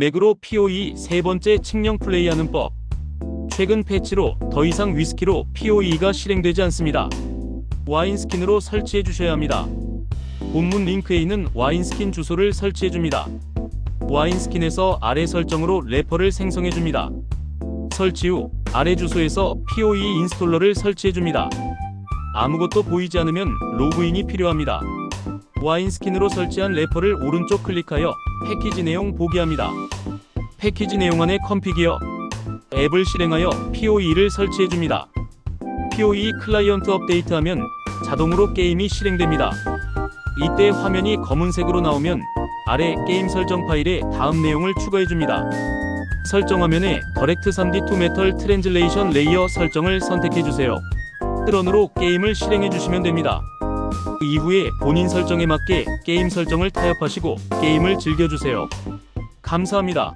맥으로 POE 세 번째 측령 플레이하는 법. 최근 패치로 더 이상 위스키로 POE가 실행되지 않습니다. 와인 스킨으로 설치해 주셔야 합니다. 본문 링크에 있는 와인 스킨 주소를 설치해 줍니다. 와인 스킨에서 아래 설정으로 래퍼를 생성해 줍니다. 설치 후 아래 주소에서 POE 인스톨러를 설치해 줍니다. 아무것도 보이지 않으면 로그인이 필요합니다. 와인 스킨으로 설치한 래퍼를 오른쪽 클릭하여 패키지 내용 보기 합니다. 패키지 내용 안에 컴피기어 앱을 실행하여 POE를 설치해 줍니다. POE 클라이언트 업데이트하면 자동으로 게임이 실행됩니다. 이때 화면이 검은색으로 나오면 아래 게임 설정 파일에 다음 내용을 추가해 줍니다. 설정 화면에 더렉트 3D 투 메털 트랜즐레이션 레이어 설정을 선택해 주세요. 트런으로 게임을 실행해 주시면 됩니다. 이후에 본인 설정에 맞게 게임 설정을 타협하시고 게임을 즐겨주세요. 감사합니다.